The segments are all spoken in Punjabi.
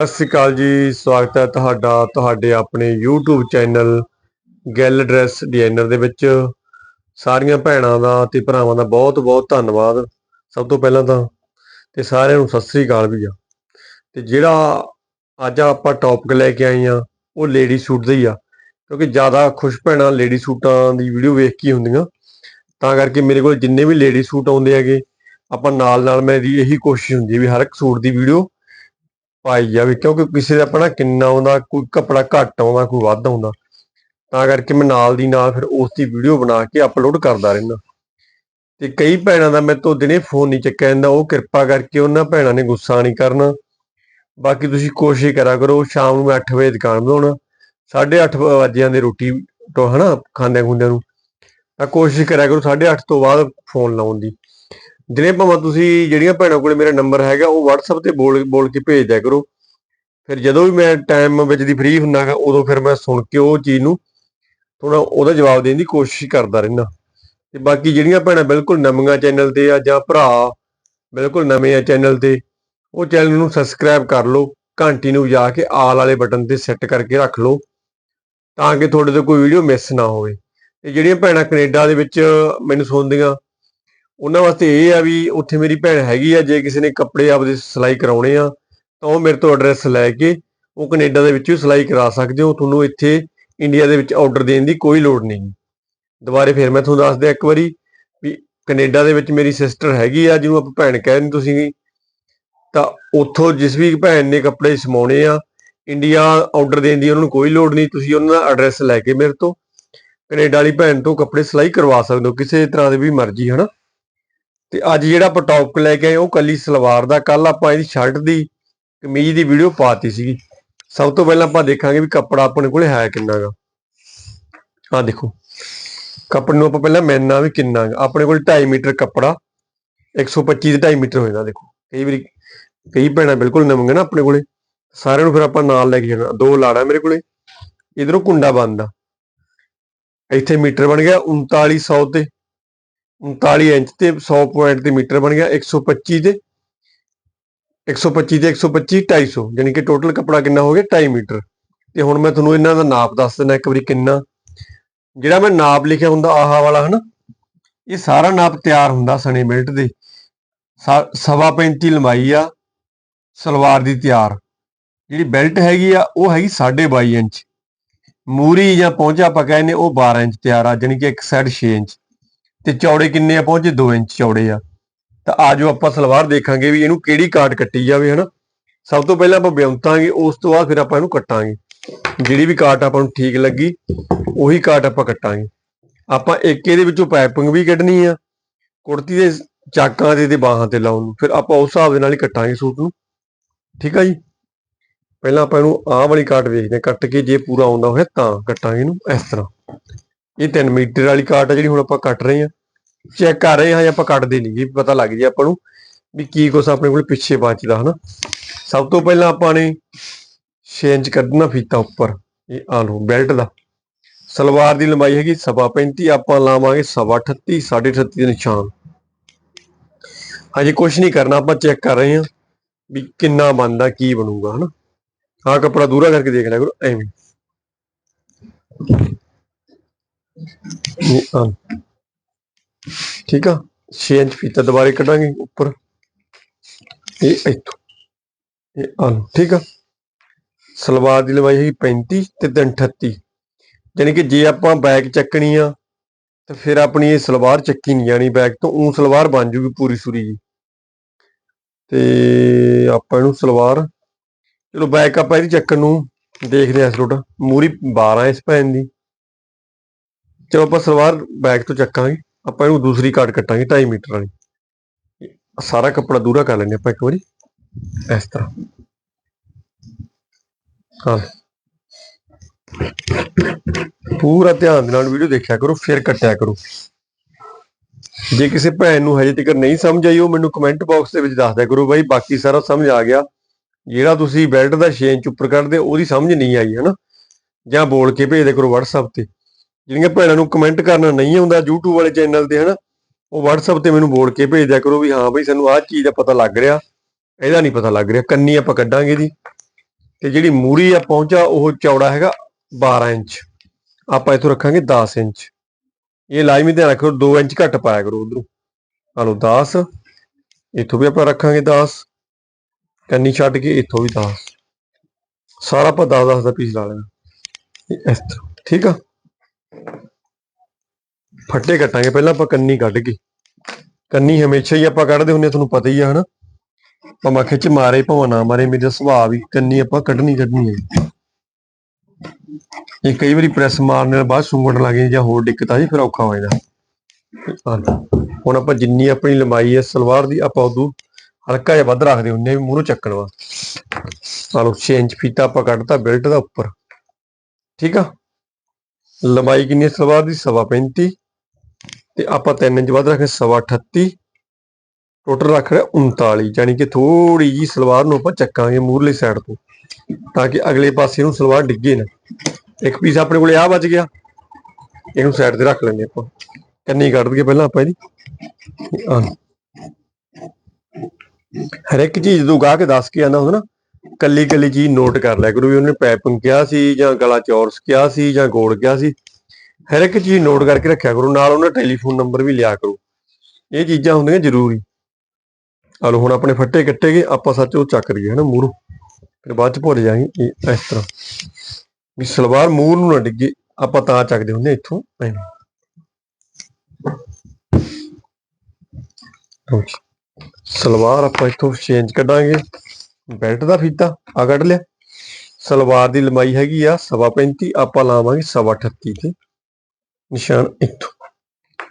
ਸਤਿ ਸ਼੍ਰੀ ਅਕਾਲ ਜੀ, ਸਵਾਗਤ ਹੈ ਤੁਹਾਡਾ, ਤੁਹਾਡੇ ਆਪਣੇ YouTube ਚੈਨਲ ਗੈਲ ਡਰੈਸ ਡਿਜ਼ਾਈਨਰ ਦੇ ਵਿੱਚ। ਸਾਰੀਆਂ ਭੈਣਾਂ ਦਾ ਤੇ ਭਰਾਵਾਂ ਦਾ ਬਹੁਤ ਬਹੁਤ ਧੰਨਵਾਦ ਸਭ ਤੋਂ ਪਹਿਲਾਂ ਤਾਂ। ਤੇ ਸਾਰਿਆਂ ਨੂੰ ਸਤਿ ਸ਼੍ਰੀ ਅਕਾਲ ਵੀ ਆ। ਤੇ ਜਿਹੜਾ ਅੱਜ ਆਪਾਂ ਟੌਪਿਕ ਲੈ ਕੇ ਆਏ ਆ, ਉਹ ਲੇਡੀ ਸੂਟ ਦਾ ਹੀ ਆ। ਕਿਉਂਕਿ ਜ਼ਿਆਦਾ ਖੁਸ਼ ਭੈਣਾਂ ਲੇਡੀ ਸੂਟਾਂ ਦੀ ਵੀਡੀਓ ਵੇਖ ਕੇ ਹੀ ਹੁੰਦੀਆਂ। ਤਾਂ ਕਰਕੇ ਮੇਰੇ ਕੋਲ ਜਿੰਨੇ ਵੀ ਲੇਡੀ ਸੂਟ ਆਉਂਦੇ ਹੈਗੇ, ਆਪਾਂ ਨਾਲ ਨਾਲ ਮੇਰੀ ਇਹੀ ਕੋਸ਼ਿਸ਼ ਹੁੰਦੀ ਹੈ ਵੀ ਹਰ ਇੱਕ ਸੂਟ ਦੀ ਵੀਡੀਓ ਪਾਈ ਜਾਵੇ ਕਿਉਂਕਿ ਕਿਸੇ ਦਾ ਆਪਣਾ ਕਿੰਨਾ ਆਉਂਦਾ, ਕੋਈ ਕੱਪੜਾ ਘੱਟ ਆਉਂਦਾ, ਕੋਈ ਵੱਧ ਆਉਂਦਾ। ਤਾਂ ਕਰਕੇ ਮੈਂ ਨਾਲ ਦੀ ਨਾਲ ਫਿਰ ਉਸ ਦੀ ਵੀਡੀਓ ਬਣਾ ਕੇ ਅਪਲੋਡ ਕਰਦਾ ਰਹਿੰਦਾ ਤੇ ਕਈ ਭੈਣਾਂ ਦਾ ਮੇਰੇ ਤੋਂ ਦਿਨੇ ਫੋਨ ਨਹੀਂ ਚੱਕਿਆ ਜਾਂਦਾ, ਉਹ ਕਿਰਪਾ ਕਰਕੇ ਉਹਨਾਂ ਭੈਣਾਂ ਨੇ ਗੁੱਸਾ ਨਹੀਂ ਕਰਨਾ। ਬਾਕੀ ਤੁਸੀਂ ਕੋਸ਼ਿਸ਼ ਕਰਿਆ ਕਰੋ, ਸ਼ਾਮ ਨੂੰ ਮੈਂ 8 ਵਜੇ ਦੁਕਾਨ ਬਣਾਉਣਾ। 8:30 ਵਜੇ ਦੀ ਰੋਟੀ ਤੋਂ ਹਨਾ, ਖਾਂਦਿਆਂ ਖੁੰਦਿਆਂ ਨੂੰ। ਤਾਂ ਕੋਸ਼ਿਸ਼ ਕਰਿਆ ਕਰੋ 8:30 ਤੋਂ ਬਾਅਦ ਫੋਨ ਲਾਉਣ ਦੀ। ਦਿਨੇ ਭਾਵੇਂ ਤੁਸੀਂ ਜਿਹੜੀਆਂ ਭੈਣਾਂ ਕੋਲੇ ਮੇਰਾ ਨੰਬਰ ਹੈਗਾ, ਉਹ WhatsApp ਤੇ ਬੋਲ ਬੋਲ ਕੇ ਭੇਜ ਦਿਆ ਕਰੋ। ਫਿਰ ਜਦੋਂ ਵੀ ਮੈਂ ਟਾਈਮ ਵਿੱਚ ਦੀ ਫ੍ਰੀ ਹੁੰਨਾਗਾ ਉਦੋਂ ਫਿਰ ਮੈਂ ਸੁਣ ਕੇ ਉਹ ਚੀਜ਼ ਨੂੰ ਥੋੜਾ ਉਹਦਾ ਜਵਾਬ ਦੇਣ ਦੀ ਕੋਸ਼ਿਸ਼ ਕਰਦਾ ਰਹਿੰਦਾ ਤੇ ਬਾਕੀ ਜਿਹੜੀਆਂ ਭੈਣਾਂ ਬਿਲਕੁਲ ਨਵੀਆਂ ਚੈਨਲ ਤੇ ਆ ਜਾਂ ਭਰਾ ਬਿਲਕੁਲ ਨਵੇਂ ਆ ਚੈਨਲ ਤੇ, ਉਹ ਚੈਨਲ ਨੂੰ ਸਬਸਕ੍ਰਾਈਬ ਕਰ ਲਓ, ਘੰਟੀ ਨੂੰ ਵਜਾ ਕੇ ਆਲ ਵਾਲੇ ਬਟਨ ਤੇ ਸੈੱਟ ਕਰਕੇ ਰੱਖ ਲਓ, ਤਾਂ ਕਿ ਤੁਹਾਡੇ ਤੋਂ ਕੋਈ ਵੀਡੀਓ ਮਿਸ ਨਾ ਹੋਵੇ। ਤੇ ਜਿਹੜੀਆਂ ਭੈਣਾਂ ਕੈਨੇਡਾ ਦੇ ਵਿੱਚ ਮੈਨੂੰ ਸੁਣਦੀਆਂ ਉਹਨਾਂ ਵਾਸਤੇ ਇਹ ਆ ਵੀ ਉੱਥੇ ਮੇਰੀ ਭੈਣ ਹੈਗੀ ਆ, ਜੇ ਕਿਸੇ ਨੇ ਕੱਪੜੇ ਆਪਦੇ ਸਿਲਾਈ ਕਰਾਉਣੇ ਆ, ਤਾਂ ਉਹ ਮੇਰੇ ਤੋਂ ਐਡਰੈਸ ਲੈ ਕੇ ਉਹ ਕੈਨੇਡਾ ਦੇ ਵਿੱਚ ਸਿਲਾਈ ਕਰਾ ਸਕਦੇ ਹੋ, ਤੁਹਾਨੂੰ ਇੱਥੇ ਇੰਡੀਆ ਦੇ ਵਿੱਚ ਆਰਡਰ ਦੇਣ ਦੀ ਕੋਈ ਲੋੜ ਨਹੀਂ। ਦੁਬਾਰੇ ਫਿਰ ਮੈਂ ਤੁਹਾਨੂੰ ਦੱਸ ਦਿਆਂ ਇੱਕ ਵਾਰੀ ਵੀ ਕੈਨੇਡਾ ਦੇ ਵਿੱਚ ਮੇਰੀ ਸਿਸਟਰ ਹੈਗੀ ਆ, ਜਿਹਨੂੰ ਆਪਾਂ ਭੈਣ ਕਹਿੰਦੇ ਤੁਸੀਂ ਤਾਂ ਉੱਥੋਂ ਜਿਸ ਵੀ ਭੈਣ ਨੇ ਕੱਪੜੇ ਸਮਾਉਣੇ ਆ ਇੰਡੀਆ ਆਰਡਰ ਦੇਣ ਦੀ ਉਹਨਾਂ ਨੂੰ ਕੋਈ ਲੋੜ ਨਹੀਂ, ਤੁਸੀਂ ਉਹਨਾਂ ਦਾ ਐਡਰੈਸ ਲੈ ਕੇ ਮੇਰੇ ਤੋਂ ਕੈਨੇਡਾ ਵਾਲੀ ਭੈਣ ਤੋਂ ਕੱਪੜੇ ਸਿਲਾਈ ਕਰਵਾ ਸਕਦੇ ਹੋ, ਕਿਸੇ ਤਰ੍ਹਾਂ ਦੇ ਵੀ ਮਰਜ਼ੀ, ਹਨਾ? ਤੇ ਅੱਜ ਜਿਹੜਾ ਆਪਾਂ ਟੌਪਿਕ ਲੈ ਕੇ ਆਏ, ਉਹ ਕੱਲੀ ਸਲਵਾਰ ਦਾ ਕੱਲ ਆਪਾਂ ਇਹਦੀ ਸ਼ਰਟ ਦੀ ਕਮੀਜ਼ ਦੀ ਵੀਡੀਓ ਪਾਤੀ ਸੀਗੀ। ਸਭ ਤੋਂ ਪਹਿਲਾਂ ਆਪਾਂ ਦੇਖਾਂਗੇ ਵੀ ਕੱਪੜਾ ਆਪਣੇ ਕੋਲੇ ਹੈ ਕਿੰਨਾ ਗਾ ਦੇਖੋ, ਕੱਪੜੇ ਨੂੰ ਆਪਾਂ ਪਹਿਲਾਂ ਮੈਨਾ ਵੀ ਕਿੰਨਾ ਗਾ ਆਪਣੇ ਕੋਲ 2.5 ਮੀਟਰ ਕੱਪੜਾ 125 ਦੇ 2.5 ਮੀਟਰ ਹੋਏਗਾ, ਦੇਖੋ। ਕਈ ਵਾਰੀ ਕਈ ਭੈਣਾਂ ਬਿਲਕੁਲ ਨਵੀਆਂ ਨਾ ਆਪਣੇ ਕੋਲੇ। ਸਾਰਿਆਂ ਨੂੰ ਫਿਰ ਆਪਾਂ ਨਾਲ ਲੈ ਕੇ ਜਾਣਾ। ਦੋ ਲਾੜਾ ਮੇਰੇ ਕੋਲੇ, ਇਧਰੋਂ ਕੁੰਡਾ ਬੰਦਾ ਇੱਥੇ ਮੀਟਰ ਬਣ ਗਿਆ 3900 ਤੇ 39 ਇੰਚ ਤੇ 100 ਪੁਆਇੰਟ ਤੇ ਮੀਟਰ ਬਣ ਗਿਆ 125 ਤੇ 125 ਤੇ 125 250 ਯਾਨੀ ਕਿ ਟੋਟਲ ਕੱਪੜਾ ਕਿੰਨਾ ਹੋ ਗਿਆ? 2.5 ਮੀਟਰ। ਤੇ ਹੁਣ ਮੈਂ ਤੁਹਾਨੂੰ ਇਹਨਾਂ ਦਾ ਨਾਪ ਦੱਸ ਦਿੰਦਾ ਇੱਕ ਵਾਰੀ ਕਿੰਨਾ। ਜਿਹੜਾ ਮੈਂ ਨਾਪ ਲਿਖਿਆ ਹੁੰਦਾ ਆਹਾ ਵਾਲਾ, ਹਨਾ? ਇਹ ਸਾਰਾ ਨਾਪ ਤਿਆਰ ਹੁੰਦਾ ਸਣੇ ਮਿਲਟ ਦੇ। ਸਾ- ਸਵਾ 35 ਲੰਬਾਈ ਆ, ਸਲਵਾਰ ਦੀ ਤਿਆਰ। ਜਿਹੜੀ ਬੈਲਟ ਹੈਗੀ ਆ, ਉਹ ਹੈਗੀ 22.5 ਇੰਚ। ਮੂਰੀ ਜਾਂ ਪਹੁੰਚਾ ਆਪਾਂ ਕਹਿੰਦੇ, ਉਹ 12 ਇੰਚ ਤਿਆਰ ਆ ਜਾਨੀ ਕਿ ਇੱਕ ਸਾਈਡ 6 ਇੰਚ। ਤੇ ਚੌੜੇ ਕਿੰਨੇ ਆ? ਪਹੁੰਚੇ 2 ਇੰਚ ਚੌੜੇ ਆ। ਤਾਂ ਆਜੋ ਆਪਾਂ ਸਲਵਾਰ ਦੇਖਾਂਗੇ ਵੀ ਇਹਨੂੰ ਕਿਹੜੀ ਕਾਟ ਕੱਟੀ ਜਾਵੇ, ਹਨਾ? ਸਭ ਤੋਂ ਪਹਿਲਾਂ ਆਪਾਂ ਬਿਉਂਤਾਂਗੇ, ਉਸ ਤੋਂ ਬਾਅਦ ਫਿਰ ਆਪਾਂ ਇਹਨੂੰ ਕੱਟਾਂਗੇ। ਜਿਹੜੀ ਵੀ ਕਾਟ ਆਪਾਂ ਨੂੰ ਠੀਕ ਲੱਗੀ, ਉਹੀ ਕਾਟ ਆਪਾਂ ਕੱਟਾਂਗੇ। ਆਪਾਂ ਇੱਕ ਇਹਦੇ ਵਿੱਚੋਂ ਪਾਈਪਿੰਗ ਵੀ ਕੱਢਣੀ ਆ, ਕੁੜਤੀ ਦੇ ਚਾਕਾਂ ਦੇ ਤੇ ਬਾਹਾਂ ਤੇ ਲਾਉਣ ਨੂੰ। ਫਿਰ ਆਪਾਂ ਉਸ ਹਿਸਾਬ ਦੇ ਨਾਲ ਹੀ ਕੱਟਾਂਗੇ ਸੂਟ ਨੂੰ। ਠੀਕ ਆ ਜੀ? ਪਹਿਲਾਂ ਆਪਾਂ ਇਹਨੂੰ ਆਹ ਵਾਲੀ ਕਾਟ ਵੇਖਦੇ ਹਾਂ। ਕੱਟ ਕੇ ਜੇ ਪੂਰਾ ਆਉਂਦਾ ਹੋਇਆ ਤਾਂ ਕੱਟਾਂਗੇ ਇਹਨੂੰ ਇਸ ਤਰ੍ਹਾਂ। ਇਹ 3 ਮੀਟਰ ਵਾਲੀ ਕਾਟ ਆ ਜਿਹੜੀ ਹੁਣ ਆਪਾਂ ਕੱਟ ਰਹੇ ਹਾਂ। ਚੈੱਕ ਕਰ ਰਹੇ ਹਾਂ ਜਾਂ ਆਪਾਂ ਕੱਟਦੇ ਨਹੀਂ ਜੀ, ਪਤਾ ਲੱਗ ਜੇ ਆਪਾਂ ਨੂੰ ਵੀ ਕੀ ਕੁਛ ਆਪਣੇ ਕੋਲ ਪਿੱਛੇ ਬਚਦਾ, ਹਨਾ। ਸਭ ਤੋਂ ਪਹਿਲਾਂ ਆਪਾਂ ਨੇ 6 ਇੰਚ ਕੱਢਣਾ ਫੀਤਾ ਉੱਪਰ, ਇਹ ਆ ਲਓ ਬੈਲਟ ਦਾ। ਸਲਵਾਰ ਦੀ ਲੰਬਾਈ ਹੈਗੀ ਸਵਾ 35 ਆਪਾਂ ਲਾਵਾਂਗੇ ਸਵਾ 38 38.5 ਦੇ ਨਿਸ਼ਾਨ। ਹਜੇ ਕੁਝ ਨਹੀਂ ਕਰਨਾ, ਆਪਾਂ ਚੈੱਕ ਕਰ ਰਹੇ ਹਾਂ ਵੀ ਕਿੰਨਾ ਬਣਦਾ, ਕੀ ਬਣੂਗਾ, ਹਨਾ। ਆਹ ਕੱਪੜਾ ਦੂਰਾ ਕਰਕੇ ਦੇਖ ਲਿਆ ਕਰੋ, ਐਵੇਂ। ਇਹ ਆ ਠੀਕ ਆ? 6 ਇੰਚ ਫੀਤਾ ਦੁਬਾਰੇ ਕੱਢਾਂਗੇ ਉੱਪਰ। ਇਹ ਇੱਥੋਂ। ਇਹ ਆ ਠੀਕ ਆ? ਸਲਵਾਰ ਦੀ ਲੰਬਾਈ ਹੈਗੀ 35 ਤੇ 38 ਯਾਨੀ ਕਿ ਜੇ ਆਪਾਂ ਬੈਕ ਚੱਕਣੀ ਆ, ਤੇ ਫਿਰ ਆਪਣੀ ਇਹ ਸਲਵਾਰ ਚੱਕੀ ਨਹੀਂ ਜਾਣੀ ਬੈਕ ਤੋਂ। ਉਹ ਸਲਵਾਰ ਬਣ ਜੂਗੀ ਪੂਰੀ ਸੂਰੀ ਜੀ। ਤੇ ਆਪਾਂ ਇਹਨੂੰ ਸਲਵਾਰ, ਚਲੋ ਬੈਕ ਆਪਾਂ ਇਹਦੀ ਚੱਕਣ ਨੂੰ ਦੇਖਦੇ ਹਾਂ ਸਲੋਟ ਮੂਰੀ 12 ਇਸ ਭੈਣ ਦੀ। ਚਲੋ ਆਪਾਂ ਸਲਵਾਰ ਬੈਕ ਤੋਂ ਚੱਕਾਂਗੇ, ਆਪਾਂ ਇਹਨੂੰ ਦੂਸਰੀ ਕਾਟ ਕੱਟਾਂਗੇ 2.5 ਮੀਟਰ ਵਾਲੀ। ਸਾਰਾ ਕੱਪੜਾ ਦੂਰਾ ਕਰ ਲੈਂਦੇ ਆਪਾਂ ਇੱਕ ਵਾਰੀ। ਇਸ ਤਰ੍ਹਾਂ। ਹਾਂ। ਪੂਰਾ ਧਿਆਨ ਦੇ ਨਾਲ ਵੀਡੀਓ ਦੇਖਿਆ ਕਰੋ, ਫਿਰ ਕੱਟਿਆ ਕਰੋ। ਜੇ ਕਿਸੇ ਭੈਣ ਨੂੰ ਹਜੇ ਤੱਕ ਨਹੀਂ ਸਮਝ ਆਈ, ਉਹ ਮੈਨੂੰ ਕਮੈਂਟ ਬਾਕਸ ਦੇ ਵਿੱਚ ਦੱਸ ਦਿਆ ਕਰੋ, ਬਾਈ ਬਾਕੀ ਸਾਰਾ ਸਮਝ ਆ ਗਿਆ। ਜਿਹੜਾ ਤੁਸੀਂ ਬੈਲਟ ਦਾ 6 ਇੰਚ ਉੱਪਰ ਕੱਢਦੇ ਉਹਦੀ ਸਮਝ ਨਹੀਂ ਆਈ, ਹਨਾ? ਜਾਂ ਬੋਲ ਕੇ ਭੇਜ ਦਿਆ ਕਰੋ WhatsApp ਤੇ। ਜਿਹੜੀਆਂ ਭੈਣਾਂ ਨੂੰ ਕਮੈਂਟ ਕਰਨਾ ਨਹੀਂ ਆਉਂਦਾ YouTube ਵਾਲੇ ਚੈਨਲ ਤੇ, ਹਨਾ, ਉਹ WhatsApp ਤੇ ਮੈਨੂੰ ਬੋਲ ਕੇ ਭੇਜ ਦਿਆ ਕਰੋ ਵੀ ਹਾਂ ਬਈ ਸਾਨੂੰ ਆਹ ਚੀਜ਼ ਦਾ ਪਤਾ ਲੱਗ ਰਿਹਾ। ਇਹਦਾ ਨਹੀਂ ਪਤਾ ਲੱਗ ਰਿਹਾ, ਕੰਨੀ ਆਪਾਂ ਕੱਢਾਂਗੇ ਦੀ ਤੇ ਜਿਹੜੀ ਮੂਰੀ ਆ ਪਹੁੰਚਾ, ਉਹ ਚੌੜਾ ਹੈਗਾ 12 ਇੰਚ। ਆਪਾਂ ਇਥੋਂ ਰੱਖਾਂਗੇ 10 ਇੰਚ। ਇਹ ਲਾਜ਼ਮੀ ਧਿਆਨ ਰੱਖੋ 2 ਇੰਚ ਘੱਟ ਪਾਇਆ ਕਰੋ ਉਧਰੋਂ। ਆ ਲਓ 10 ਇਥੋਂ ਵੀ ਆਪਾਂ ਰੱਖਾਂਗੇ 10 ਕੰਨੀ ਛੱਡ ਕੇ ਇਥੋਂ ਵੀ 10 ਸਾਰਾ ਆਪਾਂ 10 10 ਦਾ ਪੀਸ ਲਾ ਲੈਣਾ। ਇਸ ਤਰ੍ਹਾਂ, ਠੀਕ ਆ? ਫੱਟੇ ਕੱਟਾਂਗੇ ਪਹਿਲਾਂ ਆਪਾਂ ਕੰਨੀ ਕੱਢ ਕੇ। ਕੰਨੀ ਹਮੇਸ਼ਾ ਹੀ ਆਪਾਂ ਕੱਢਦੇ ਹੁੰਦੇ ਹਾਂ, ਤੁਹਾਨੂੰ ਪਤਾ ਹੀ ਆ ਹਨਾ? ਭਾਵੇਂ ਖਿੱਚ ਮਾਰੇ ਭਾਵੇਂ ਨਾ ਮਾਰੇ ਮੇਰਾ ਸੁਭਾਅ ਵੀ ਕੰਨੀ ਆਪਾਂ ਕੱਢਣੀ ਕੱਢਣੀ ਹੈ ਇਹ ਕਈ ਵਾਰੀ ਪ੍ਰੈਸ ਮਾਰਨ ਨਾਲ ਬਾਅਦ ਸੁੰਗੜਨ ਲੱਗ ਜਾਂਦੀ ਜਾਂ ਹੋਰ ਦਿੱਕਤ ਆ ਜੀ ਫਿਰ ਔਖਾ ਹੋ ਜਾਂਦਾ। ਹੁਣ ਆਪਾਂ ਜਿੰਨੀ ਆਪਣੀ ਲੰਬਾਈ ਹੈ ਸਲਵਾਰ ਦੀ ਆਪਾਂ ਉਦੋਂ ਹਲਕਾ ਜਿਹਾ ਵੱਧ ਰੱਖਦੇ ਹੁੰਦੇ ਹਾਂ ਵੀ ਮੂਹਰੋਂ ਚੱਕਣ ਵਾ ਚਲੋ ਲਓ 6 ਇੰਚ ਫੀਤਾ ਆਪਾਂ ਕੱਢਤਾ ਬੈਲਟ ਦਾ ਉੱਪਰ। ਠੀਕ ਆ? ਲੰਬਾਈ ਕਿੰਨੀ ਹੈ? ਸਲਵਾਰ ਦੀ ਸਵਾ 35 ਤੇ ਆਪਾਂ 3 ਇੰਚ ਵੱਧ ਰੱਖੇ ਸਵਾ 38 ਟੋਟਲ ਰੱਖ ਰਿਹਾ 39 ਯਾਨੀ ਕਿ ਥੋੜੀ ਜੀ ਸਲਵਾਰ ਨੂੰ ਆਪਾਂ ਚੱਕਾਂਗੇ ਮੂਰਲੀ ਸਾਈਡ ਤੋਂ, ਤਾਂ ਕਿ ਅਗਲੇ ਪਾਸੇ ਨੂੰ ਸਲਵਾਰ ਡਿੱਗੇ ਨਾ। ਇੱਕ ਪੀਸ ਆਪਣੇ ਕੋਲੇ ਆ ਬਚ ਗਿਆ। ਇਹਨੂੰ ਸਾਈਡ ਤੇ ਰੱਖ ਲੈਂਦੇ ਆਪਾਂ। ਕੰਨੀ ਕੱਢ ਦਈਏ ਪਹਿਲਾਂ ਆਪਾਂ ਇਹਦੀ? ਆਹ। ਹਰ ਇੱਕ ਚੀਜ਼ ਜਦੋਂ ਗਾ ਕੇ ਦੱਸ ਕੇ ਆਂਦਾ ਹੁੰਦਾ ਨਾ ਕੱਲੀ ਕੱਲੀ ਚੀਜ਼ ਨੋਟ ਕਰ ਲਿਆ ਕਰੋ ਵੀ ਉਹਨੇ ਪੈਪਿੰਗ ਕਿਹਾ ਸੀ ਜਾਂ ਗਲਾ ਚੌਰਸ ਕਿਹਾ ਸੀ ਜਾਂ ਗੋਲ ਕਿਹਾ ਸੀ। ਹਰ ਇੱਕ ਚੀਜ਼ ਨੋਟ ਕਰਕੇ ਰੱਖਿਆ ਕਰੋ, ਨਾਲ ਉਹਨਾਂ ਟੈਲੀਫੋਨ ਨੰਬਰ ਵੀ ਲਿਆ ਕਰੋ। ਇਹ ਚੀਜ਼ਾਂ ਹੁੰਦੀਆਂ ਜ਼ਰੂਰੀ। ਆ ਲਓ, ਹੁਣ ਆਪਣੇ ਫੱਟੇ ਕੱਟੇ ਗਏ, ਆਪਾਂ ਸੱਚ ਉਹ ਚੱਕ ਲਈਏ, ਹਨਾ, ਮੂਹਰੋਂ। ਫਿਰ ਬਾਅਦ ਚ ਭੁੱਲ ਜਾਾਂਗੇ ਇਸ ਤਰ੍ਹਾਂ। ਵੀ ਸਲਵਾਰ ਮੂੰਹ ਨੂੰ ਨਾ ਡਿੱਗੇ, ਆਪਾਂ ਤਾਂ ਚੱਕਦੇ ਹੁੰਦੇ ਇੱਥੋਂ, ਐਵੇਂ। ਸਲਵਾਰ ਆਪਾਂ ਇੱਥੋਂ ਚੇਂਜ ਕੱਢਾਂਗੇ। ਬੈਲਟ ਦਾ ਫੀਤਾ ਆ ਕੱਢ ਲਿਆ। ਸਲਵਾਰ ਦੀ ਲੰਬਾਈ ਹੈਗੀ ਆ ਸਵਾ 35 ਆਪਾਂ ਲਾਵਾਂਗੇ ਸਵਾ 38 ਤੇ। ਨਿਸ਼ਾਨ ਇੱਥੋਂ।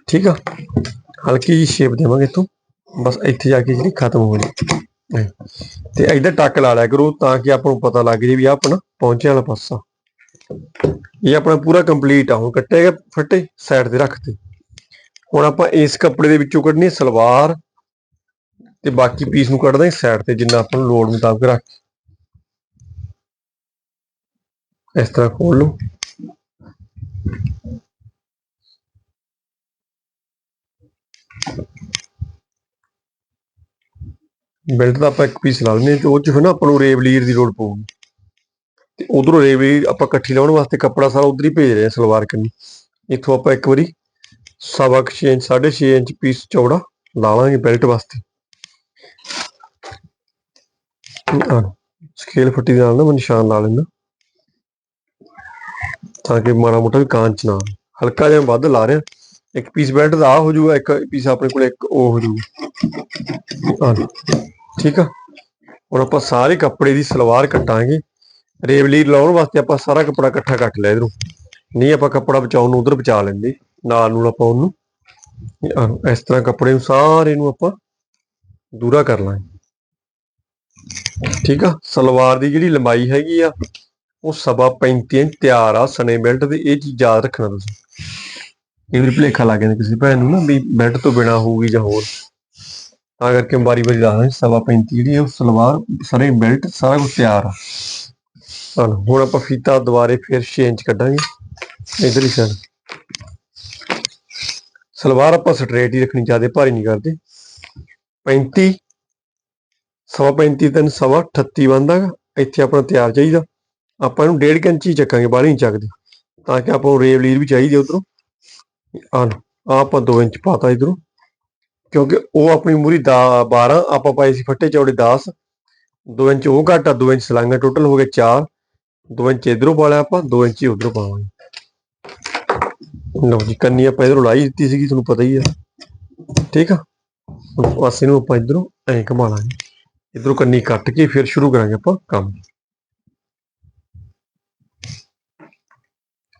ਠੀਕ ਆ? ਹਲਕੀ ਜੀ ਸ਼ੇਪ ਦੇਵਾਂਗੇ ਇੱਥੋਂ। ਬਸ ਇੱਥੇ ਜਾ ਕੇ ਜਿਹੜੀ ਖਤਮ ਹੋ ਜੇ ਤੇ ਇੱਧਰ ਟੱਕ ਲਾ ਲਿਆ ਕਰੋ ਤਾਂ ਕਿ ਆਪਾਂ ਨੂੰ ਪਤਾ ਲੱਗ ਜੇ ਵੀ ਆਹ ਆਪਣਾ ਪਹੁੰਚੇ ਵਾਲਾ ਪਾਸਾ। ਇਹ ਆਪਣਾ ਪੂਰਾ ਕੰਪਲੀਟ ਆ। ਹੁਣ ਕੱਟੇ ਗਏ ਫੱਟੇ ਸਾਈਡ ਤੇ ਰੱਖਤੇ ਹੁਣ ਆਪਾਂ ਇਸ ਕੱਪੜੇ ਦੇ ਵਿੱਚੋਂ ਕੱਢਣੀ ਸਲਵਾਰ। ਸਲਵਾਰ ਤੇ ਬਾਕੀ ਪੀਸ ਨੂੰ ਕੱਢ ਦਾਂਗੇ ਸਾਈਡ ਤੇ, ਜਿੰਨਾ ਆਪਾਂ ਨੂੰ ਲੋੜ ਮੁਤਾਬਕ ਰੱਖ ਇਸ ਤਰ੍ਹਾਂ ਖੋਲ ਲਓ। ਬੈਲਟ ਦਾ ਆਪਾਂ ਇੱਕ ਪੀਸ ਲਾ ਲੈਂਦੇ ਹਾਂ ਤੇ ਉਹ ਚ ਨਾ ਆਪਾਂ ਨੂੰ ਰੇਵ ਲੀਰ ਦੀ ਲੋੜ ਪਊਗੀ। ਤੇ ਉਧਰੋਂ ਰੇਵਲੀਰ ਆਪਾਂ ਇਕੱਠੀ ਲਾਉਣ ਵਾਸਤੇ ਕੱਪੜਾ ਸਾਰਾ ਉਧਰ ਹੀ ਭੇਜ ਰਹੇ ਹਾਂ ਸਲਵਾਰ ਕੰਨੀ ਇੱਥੋਂ ਆਪਾਂ ਇੱਕ ਵਾਰੀ ਸਵਾ ਕੁ ਛੇ ਇੰਚ 6.5 ਇੰਚ ਪੀਸ ਚੌੜਾ ਲਾ ਲਾਂਗੇ ਬੈਲਟ ਵਾਸਤੇ। ਸਕੇਲ ਫੱਟੀ ਦੇ ਨਾਲ ਨਾ ਮੈਂ ਨਿਸ਼ਾਨ ਲਾ ਲੈਂਦਾ। ਤਾਂ ਕਿ ਮਾੜਾ ਮੋਟਾ ਵੀ ਕਾਂਚ ਨਾ ਹਲਕਾ ਜਿਹਾ ਵੱਧ ਲਾ ਰਿਹਾ। ਇੱਕ ਪੀਸ ਬੈਲਟ ਦਾ ਆ ਹੋ ਜਾਊਗਾ, ਇੱਕ ਪੀਸ ਆਪਣੇ ਕੋਲ ਇੱਕ ਉਹ ਹੋ ਜਾਊਗਾ। ਠੀਕ ਆ? ਹੁਣ ਆਪਾਂ ਸਾਰੇ ਕੱਪੜੇ ਦੀ ਸਲਵਾਰ ਕੱਟਾਂਗੇ। ਰੇਵਲੀਰ ਲਾਉਣ ਵਾਸਤੇ ਆਪਾਂ ਸਾਰਾ ਕੱਪੜਾ ਇਕੱਠਾ ਕੱਟ ਲਿਆ ਇਧਰੋਂ। ਨਹੀਂ ਆਪਾਂ ਕੱਪੜਾ ਬਚਾਉਣ ਨੂੰ ਉਧਰ ਬਚਾ ਲੈਂਦੇ। ਨਾਲ ਨੂੰ ਆਪਾਂ ਉਹਨੂੰ। ਇਸ ਤਰ੍ਹਾਂ ਕੱਪੜੇ ਨੂੰ ਸਾਰੇ ਨੂੰ ਆਪਾਂ ਦੂਰਾ ਕਰ ਲਾਂਗੇ। ਠੀਕ ਆ? ਸਲਵਾਰ ਦੀ ਜਿਹੜੀ ਲੰਬਾਈ ਹੈਗੀ ਆ, ਉਹ ਸਵਾ 35 ਇੰਚ ਤਿਆਰ ਆ, ਸਨੇ ਬੈਲਟ ਦੇ। ਇਹ ਚੀਜ਼ ਯਾਦ ਰੱਖਣਾ ਤੁਸੀਂ। ਇਹ ਵੀ ਭੁਲੇਖਾ ਲੱਗ ਜਾਂਦਾ ਕਿਸੇ ਭੈਣ ਨੂੰ ਨਾ ਵੀ ਬੈਲਟ ਤੋਂ ਬਿਨਾ ਹੋਊਗੀ ਜਾਂ ਹੋਰ। ਤਾਂ ਕਰਕੇ ਵਾਰੀ ਵਾਰੀ ਦੱਸਦਾ ਸਵਾ 35 ਜਿਹੜੀ ਆ, ਉਹ ਸਲਵਾਰ ਸਾਰੇ ਬੈਲਟ, ਸਾਰਾ ਕੁਝ ਤਿਆਰ ਆ। ਚਲੋ, ਹੁਣ ਆਪਾਂ ਫੀਤਾ ਦੁਬਾਰੇ ਫਿਰ 6 ਇੰਚ ਕੱਢਾਂਗੇ। ਇਧਰ ਹੀ ਸਾਈਡ ਸਲਵਾਰ ਆਪਾਂ ਸਟ੍ਰੇਟ ਹੀ ਰੱਖਣੀ ਚਾਹਦੇ ਭਾਰੀ ਨਹੀਂ ਕਰਦੇ। 35 ਸਵਾ 35 ਤਿੰਨ ਸਵਾ 38 ਬਣਦਾ ਗਾ। ਇੱਥੇ ਆਪਣਾ ਤਿਆਰ ਚਾਹੀਦਾ। ਆਪਾਂ ਇਹਨੂੰ ਡੇਢ ਕੁ ਇੰਚ ਹੀ ਚੱਕਾਂਗੇ ਬਾਹਲੀ ਨਹੀਂ ਚੱਕਦੇ ਤਾਂ ਕਿ ਆਪਾਂ ਨੂੰ ਰੇਵਲੀਰ ਵੀ ਚਾਹੀਦੀ ਉਧਰੋਂ। ਆ ਆਹ ਆਪਾਂ 2 ਇੰਚ ਪਾਤਾ ਇਧਰੋਂ, ਕਿਉਂਕਿ ਉਹ ਆਪਣੀ ਮੂਰੀ ਦਾ 12 ਆਪਾਂ ਪਾਈ ਸੀ ਫੱਟੇ ਚੌੜੇ 10 2 ਇੰਚ ਉਹ ਘੱਟ ਆ 2 ਇੰਚ ਸਲਾਂਗਾ ਟੋਟਲ ਹੋ ਗਏ 4 2 ਇੰਚ ਇਧਰੋਂ ਪਾ ਲਿਆ ਆਪਾਂ 2 ਇੰਚ ਹੀ ਉਧਰੋਂ ਪਾਵਾਂਗੇ। ਲਓ ਜੀ, ਕੰਨੀ ਆਪਾਂ ਇਧਰੋਂ ਲਾਈ ਦਿੱਤੀ ਸੀਗੀ, ਤੁਹਾਨੂੰ ਪਤਾ ਹੀ ਆ। ਠੀਕ ਆ ਪਾਸੇ ਨੂੰ ਆਪਾਂ ਇਧਰੋਂ ਐਂ ਘੁਮਾ ਲਾਂਗੇ। ਇਧਰੋਂ ਕੰਨੀ ਕੱਟ ਕੇ ਫਿਰ ਸ਼ੁਰੂ ਕਰਾਂਗੇ ਆਪਾਂ ਕੰਮ।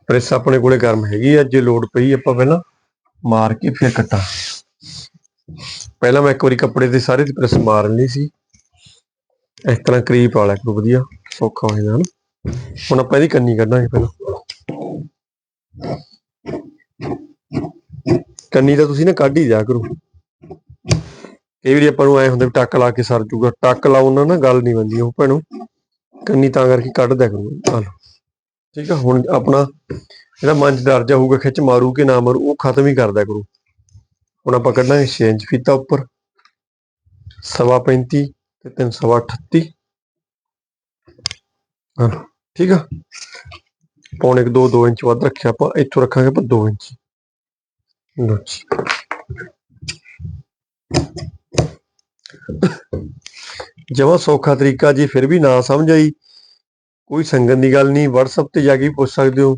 ਪ੍ਰੈਸ ਆਪਣੇ ਕੋਲੇ ਗਰਮ ਹੈਗੀ ਆ, ਜੇ ਲੋਡ ਪਈ ਆਪਾਂ ਪਹਿਲਾਂ ਮਾਰ ਕੇ ਫਿਰ ਕੱਟਾਂ। ਪਹਿਲਾਂ ਮੈਂ ਇੱਕ ਵਾਰੀ ਕੱਪੜੇ ਤੇ ਸਾਰੇ ਦੀ ਪ੍ਰੈਸ ਮਾਰਨ ਲਈ ਸੀ। ਇਸ ਤਰ੍ਹਾਂ ਕਰੀਪ ਵਾਲਾ ਕਰੋ ਵਧੀਆ, ਸੌਖਾ ਹੋ ਜਾਂਦਾ ਹਨਾ ਹੁਣ ਆਪਾਂ ਇਹਦੀ ਕੰਨੀ ਕੱਢਾਂਗੇ ਪਹਿਲਾਂ। ਕੰਨੀ ਤਾਂ ਤੁਸੀਂ ਨਾ ਕੱਢ ਹੀ ਜਾ ਕਰੋ। ਕਈ ਵਾਰੀ ਆਪਾਂ ਨੂੰ ਐ ਹੁੰਦਾ ਵੀ ਟੱਕ ਲਾ ਕੇ ਸਰ ਜੂਗਾ, ਟੱਕ ਲਾਉਣ ਨਾਲ ਨਾ ਗੱਲ ਨਹੀਂ ਬੰਦੀ ਉਹ ਭੈਣੋ, ਕੰਨੀ ਤਾਂ ਕਰਕੇ ਕੱਢ ਦਿਆ ਕਰੋ ਆ ਠੀਕ ਆ, ਹੁਣ ਆਪਣਾ ਜਿਹੜਾ ਮਨ ਚ ਦਰਜਾ ਹੋਊਗਾ, ਖਿੱਚ ਮਾਰੂ ਕਿ ਨਾ ਮਾਰੂ, ਉਹ ਖਤਮ ਹੀ ਕਰ ਦਿਆ ਕਰੋ। ਹੁਣ ਆਪਾਂ ਕੱਢਾਂਗੇ 6 ਇੰਚ ਫੀਤਾ ਉੱਪਰ, ਸਵਾ 35 ਤੇ ਤਿੰਨ ਸਵਾ 38 ਹਾਂ, ਠੀਕ ਆ? ਪੌਣੇ 2 2 ਇੰਚ ਵੱਧ ਰੱਖਿਆ ਆਪਾਂ, ਇੱਥੋਂ ਰੱਖਾਂਗੇ ਆਪਾਂ 2 ਇੰਚ। ਲਓ ਜੀ। ਜਮਾ ਸੌਖਾ ਤਰੀਕਾ ਜੀ, ਫਿਰ ਵੀ ਨਾ ਸਮਝ ਆਈ। ਕੋਈ ਸੰਗਨ ਦੀ ਗੱਲ ਨਹੀਂ, WhatsApp ਤੇ ਜਾ ਕੇ ਪੁੱਛ ਸਕਦੇ ਹੋ।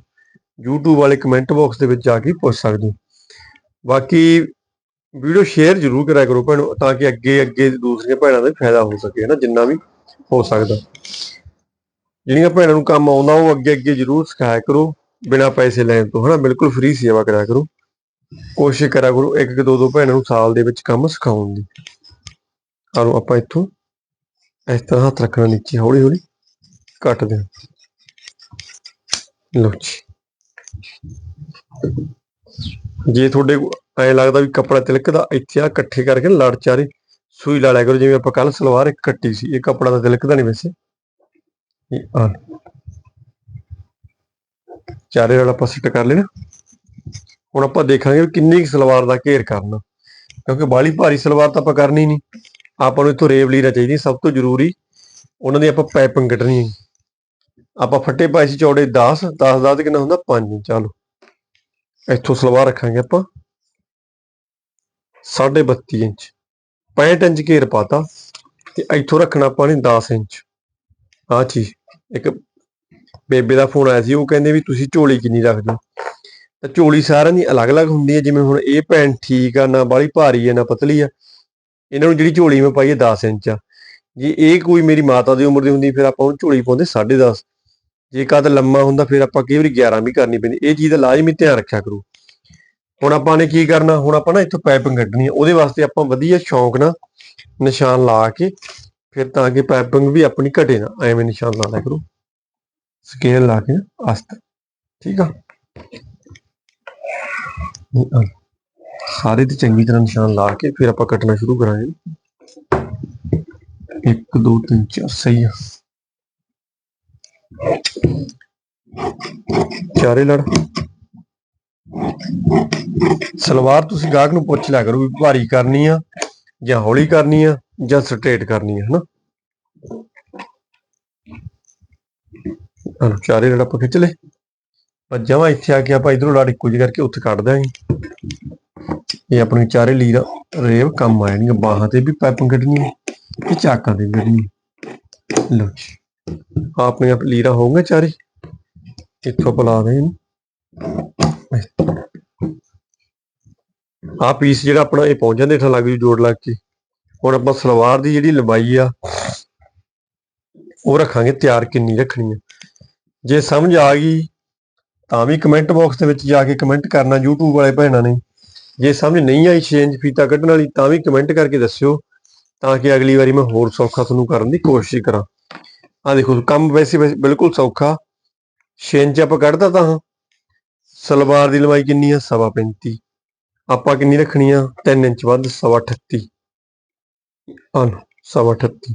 YouTube ਵਾਲੇ ਕਮੈਂਟ ਬਾਕਸ ਦੇ ਵਿੱਚ ਜਾ ਕੇ ਪੁੱਛ ਸਕਦੇ ਹੋ। ਬਾਕੀ ਵੀਡੀਓ ਸ਼ੇਅਰ ਜ਼ਰੂਰ ਕਰਿਆ ਕਰੋ ਭੈਣੋ, ਤਾਂ ਕਿ ਅੱਗੇ ਅੱਗੇ ਦੂਸਰੀਆਂ ਭੈਣਾਂ ਦਾ ਫਾਇਦਾ ਹੋ ਸਕੇ ਨਾ ਜਿੰਨਾ ਵੀ ਹੋ ਸਕਦਾ। ਜਿਹੜੀਆਂ ਭੈਣਾਂ ਨੂੰ ਕੰਮ ਆਉਂਦਾ, ਉਹ ਅੱਗੇ ਅੱਗੇ ਜ਼ਰੂਰ ਸਿਖਾਇਆ ਕਰੋ, ਬਿਨਾਂ ਪੈਸੇ ਲੈਣ ਤੋਂ, ਹਨਾ, ਬਿਲਕੁਲ ਫ੍ਰੀ ਸੇਵਾ ਕਰਿਆ ਕਰੋ। ਕੋਸ਼ਿਸ਼ ਕਰਿਆ ਕਰੋ ਇੱਕ ਇੱਕ ਦੋ ਦੋ ਭੈਣਾਂ ਨੂੰ ਸਾਲ ਦੇ ਵਿੱਚ ਕੰਮ ਸਿਖਾਉਣ ਦੀ। ਆਲੋ ਆਪਾਂ ਇੱਥੋਂ, ਇਸ ਤਰ੍ਹਾਂ ਹੱਥ ਰੱਖਣਾ ਨੀਚੇ, ਹੌਲੀ ਹੌਲੀ ਕੱਟ ਦੇ ਲਓ ਜੀ। ਜੇ ਤੁਹਾਡੇ ਐ ਲੱਗਦਾ ਵੀ ਕੱਪੜਾ ਤਿਲਕਦਾ, ਇੱਥੇ ਆ ਇਕੱਠੇ ਕਰਕੇ ਨਾ ਲੜ ਚਾਰੇ ਸੂਈ ਲਾ ਲਿਆ ਕਰੋ, ਜਿਵੇਂ ਆਪਾਂ ਕੱਲ ਸਲਵਾਰ ਇੱਕ ਕੱਟੀ ਸੀ, ਇਹ ਕੱਪੜਾ ਤਾਂ ਤਿਲਕਦਾ ਨਹੀਂ ਵੈਸੇ। ਇਹ ਆ। ਚਾਰੇ ਵਾਲਾ ਆਪਾਂ ਸਿੱਟ ਕਰ ਲੈਣਾ ਹੁਣ ਆਪਾਂ ਦੇਖਾਂਗੇ ਕਿੰਨੀ ਕੁ ਸਲਵਾਰ ਦਾ ਘੇਰ ਕਰਨਾ। ਕਿਉਂਕਿ ਬਾਲੀ ਭਾਰੀ ਸਲਵਾਰ ਤਾਂ ਆਪਾਂ ਕਰਨੀ ਨਹੀਂ। ਆਪਾਂ ਨੂੰ ਇੱਥੋਂ ਰੇਵ ਨਾ ਚਾਹੀਦੀ, ਸਭ ਤੋਂ ਜ਼ਰੂਰੀ ਉਹਨਾਂ ਦੀ ਆਪਾਂ ਪਾਈਪਿੰਗ ਕੱਢਣੀ ਹੈ। ਆਪਾਂ ਫੱਟੇ ਪਾਏ ਸੀ ਚੌੜੇ 10 10 10 ਕਿੰਨਾ ਹੁੰਦਾ? 5 ਚਲੋ। ਇੱਥੋਂ ਸਲਵਾਰ ਰੱਖਾਂਗੇ ਆਪਾਂ। 32 ਇੰਚ। 65 ਇੰਚ ਘੇਰ ਪਾਤਾ ਤੇ ਇੱਥੋਂ ਰੱਖਣਾ ਆਪਾਂ ਨੇ 10 ਇੰਚ। ਆਹ ਚੀਜ਼। ਇੱਕ ਬੇਬੇ ਦਾ ਫੋਨ ਆਇਆ ਸੀ, ਉਹ ਕਹਿੰਦੇ ਵੀ ਤੁਸੀਂ ਝੋਲੀ ਕਿੰਨੀ ਰੱਖਦੇ ਹੋ? ਤਾਂ ਝੋਲੀ ਸਾਰਿਆਂ ਦੀ ਅਲੱਗ-ਅਲੱਗ ਹੁੰਦੀ ਹੈ, ਜਿਵੇਂ ਹੁਣ ਇਹ ਭੈਣ ਠੀਕ ਆ, ਨਾ ਬਾਲੀ ਭਾਰੀ ਹੈ, ਨਾ ਪਤਲੀ ਆ। ਇਹਨਾਂ ਨੂੰ ਜਿਹੜੀ ਝੋਲੀ ਮੈਂ ਪਾਈ ਹੈ 10 ਇੰਚ ਆ। ਜੇ ਇਹ ਕੋਈ ਮੇਰੀ ਮਾਤਾ ਦੀ ਉਮਰ ਦੀ ਹੁੰਦੀ, ਫਿਰ ਆਪਾਂ ਉਹਨੂੰ ਝੋਲੀ ਪਾਉਂਦੇ 10.5 ਜੇ ਕਦ ਲੰਮਾ ਹੁੰਦਾ, ਫਿਰ ਆਪਾਂ ਕਈ ਵਾਰੀ 11 ਵੀ ਕਰਨੀ ਪੈਂਦੀ। ਇਹ ਚੀਜ਼ ਦਾ ਲਾਜ਼ਮੀ ਧਿਆਨ ਰੱਖਿਆ ਕਰੋ। ਹੁਣ ਆਪਾਂ ਨੇ ਕੀ ਕਰਨਾ? ਹੁਣ ਆਪਾਂ ਨਾ ਇੱਥੋਂ ਪਾਈਪਿੰਗ ਕੱਢਣੀ ਹੈ ਉਹਦੇ ਵਾਸਤੇ ਆਪਾਂ ਵਧੀਆ ਸ਼ੌਂਕ ਨਾਲ ਨਿਸ਼ਾਨ ਲਾ ਕੇ, ਫਿਰ ਤਾਂ ਕਿ ਪਾਈਪਿੰਗ ਵੀ ਆਪਣੀ ਘਟੇ ਨਾ। ਐਵੇਂ ਨਿਸ਼ਾਨ ਲਾ ਲਿਆ ਕਰੋ। ਸਕੇਲ ਲਾ ਕੇ ਅਸਤ। ਠੀਕ ਆ? ਇਹ ਆ। ਸਾਰੇ ਤੇ ਚੰਗੀ ਤਰ੍ਹਾਂ ਨਿਸ਼ਾਨ ਲਾ ਕੇ ਫਿਰ ਆਪਾਂ ਕੱਟਣਾ ਸ਼ੁਰੂ ਕਰਾਂਗੇ। 1 2 3 4 ਸਹੀ ਆ। ਚਾਰੇ ਲੜ। ਸਲਵਾਰ ਤੁਸੀਂ ਗਾਹਕ ਨੂੰ ਪੁੱਛ ਲਿਆ ਕਰੋ ਵੀ ਭਾਰੀ ਕਰਨੀ ਆ ਜਾਂ ਹੌਲੀ ਕਰਨੀ ਆ ਜਾਂ ਸਟ੍ਰੇਟ ਕਰਨੀ ਆ, ਹਨਾ? ਚਾਰੇ ਲੜ ਆਪਾਂ ਖਿੱਚ ਲੈ ਪਰ ਜਮਾ ਇੱਥੇ ਆ ਕੇ ਆਪਾਂ ਇਧਰੋਂ ਲੜ ਇੱਕੋ ਜਿਹੀ ਕਰਕੇ ਉੱਥੇ ਕੱਢ ਦਾਂਗੇ ਇਹ ਆਪਣੀ ਚਾਰੇ ਲੀਰਾ ਰੇਵ ਕੰਮ ਆ ਜਾਣਗੇ, ਬਾਹਾਂ ਤੇ ਵੀ ਪਾਈਪਿੰਗ ਕੱਢਣੀ ਹੈ ਤੇ ਚਾਕਾਂ ਤੇ ਵੀ ਕੱਢਣੀ ਹੈ। ਲਓ ਜੀ ਆਹ ਆਪਣੀਆਂ ਲੀਰਾ ਹੋਊਗਾ ਚਾਰੇ ਇੱਥੋਂ ਪਲਾ ਦੇ ਇਹਨੂੰ। ਆਹ ਪੀਸ ਜਿਹੜਾ ਆਪਣਾ ਇਹ ਪਹੁੰਚ ਜਾਂਦੇ ਠਾ ਲੱਗ ਜੂ ਜੋੜ ਲੱਗ ਕੇ। ਹੁਣ ਆਪਾਂ ਸਲਵਾਰ ਦੀ ਜਿਹੜੀ ਲੰਬਾਈ ਆ, ਉਹ ਰੱਖਾਂਗੇ, ਤਿਆਰ ਕਿੰਨੀ ਰੱਖਣੀ ਹੈ ਜੇ ਸਮਝ ਆ ਗਈ, ਤਾਂ ਵੀ ਕਮੈਂਟ ਬਾਕਸ ਦੇ ਵਿੱਚ ਜਾ ਕੇ ਕਮੈਂਟ ਕਰਨਾ, YouTube ਵਾਲੇ ਭੈਣਾਂ ਨੇ। ਜੇ ਸਮਝ ਨਹੀਂ ਆਈ ਚੇਂਜ ਫੀਤਾ ਕੱਢਣ ਵਾਲੀ, ਤਾਂ ਵੀ ਕਮੈਂਟ ਕਰਕੇ ਦੱਸਿਓ, ਤਾਂ ਕਿ ਅਗਲੀ ਵਾਰੀ ਮੈਂ ਹੋਰ ਸੌਖਾ ਤੁਹਾਨੂੰ ਕਰਨ ਦੀ ਕੋਸ਼ਿਸ਼ ਕਰਾਂ। ਆ ਦੇਖੋ, ਕੰਮ ਵੈਸੇ ਵੈਸੇ ਬਿਲਕੁਲ ਸੌਖਾ। ਛੇ ਇੰਚ ਆਪਾਂ ਕੱਢਦਾ ਤਾਂ ਹਾਂ। ਸਲਵਾਰ ਦੀ ਲੰਬਾਈ ਕਿੰਨੀ ਆ? ਸਵਾ 35 ਆਪਾਂ ਕਿੰਨੀ ਰੱਖਣੀ ਆ? 3 ਇੰਚ ਵੱਧ, ਸਵਾ 38 ਆ ਸਵਾ 38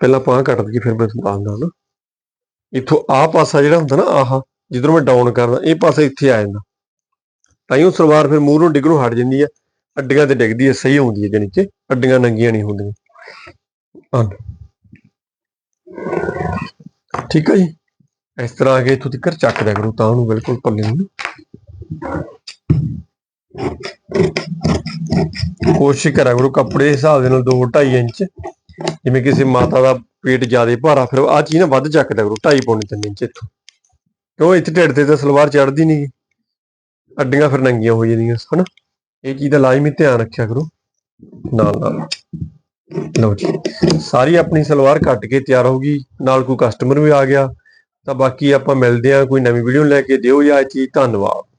ਪਹਿਲਾਂ ਆਪਾਂ ਕੱਟ ਦਈਏ, ਫਿਰ ਮੈਂ ਤੁਹਾਨੂੰ ਦੱਸਦਾ ਨਾ। ਇੱਥੋਂ ਆਹ ਪਾਸਾ ਜਿਹੜਾ ਹੁੰਦਾ ਨਾ, ਆਹ, ਜਿੱਧਰੋਂ ਮੈਂ ਡਾਊਨ ਕਰਦਾ, ਇਹ ਪਾਸਾ ਇੱਥੇ ਆ ਜਾਂਦਾ। ਤਾਂ ਹੀ ਉਹ ਸਲਵਾਰ ਫਿਰ ਮੂੰਹ ਨੂੰ ਡਿੱਗਣੋਂ ਹਟ ਜਾਂਦੀ ਆ। ਅੱਡੀਆਂ ਤੇ ਡਿੱਗਦੀ ਹੈ ਸਹੀ ਹੁੰਦੀ ਹੈ ਜਾਣੀ ਚ, ਅੱਡੀਆਂ ਨੰਗੀਆਂ ਨਹੀਂ ਹੁੰਦੀਆਂ। ਠੀਕ ਹੈ ਜੀ। ਇਸ ਤਰ੍ਹਾਂ ਆ ਕੇ ਇੱਥੋਂ ਤੱਕ ਚੱਕ ਦਿਆ ਕਰੋ, ਤਾਂ ਉਹਨੂੰ ਬਿਲਕੁਲ ਪੱਲੇ ਨੂੰ। ਕੋਸ਼ਿਸ਼ ਕਰਿਆ ਕਰੋ, ਕੱਪੜੇ ਹਿਸਾਬ ਦੇ ਨਾਲ 2 2.5 ਇੰਚ, ਜਿਵੇਂ ਕਿਸੇ ਮਾਤਾ ਦਾ ਪੇਟ ਜ਼ਿਆਦਾ ਭਾਰਾ, ਫਿਰ ਆ ਚੀਜ਼ ਨਾ ਵੱਧ ਚੱਕ ਦਿਆ ਕਰੋ 2.5 ਪੌਣੇ 3 ਇੰਚ ਇੱਥੋਂ। ਕਿਉਂ, ਇੱਥੇ ਢਿੱਡ ਤੇ ਤਾਂ ਸਲਵਾਰ ਚੜਦੀ ਨਹੀਂ ਅੱਡੀਆਂ ਫਿਰ ਨੰਗੀਆਂ ਹੋ ਜਾਂਦੀਆਂ ਹਨਾ? ਇਹ ਚੀਜ਼ ਦਾ ਲਾਜ਼ਮੀ ਧਿਆਨ ਰੱਖਿਆ ਕਰੋ। ਨਾਲ ਨਾਲ। ਲਓ ਜੀ। ਸਾਰੀ ਆਪਣੀ ਸਲਵਾਰ ਕੱਟ ਕੇ ਤਿਆਰ ਹੋ ਗਈ। ਨਾਲ ਕੋਈ ਕਸਟਮਰ ਵੀ ਆ ਗਿਆ। ਤਾਂ ਬਾਕੀ ਆਪਾਂ ਮਿਲਦੇ ਆ ਕੋਈ ਨਵੀਂ ਵੀਡੀਓ ਲੈ ਕੇ। ਦਿਓ ਜਾਂ ਇਹ ਚੀਜ਼। ਧੰਨਵਾਦ।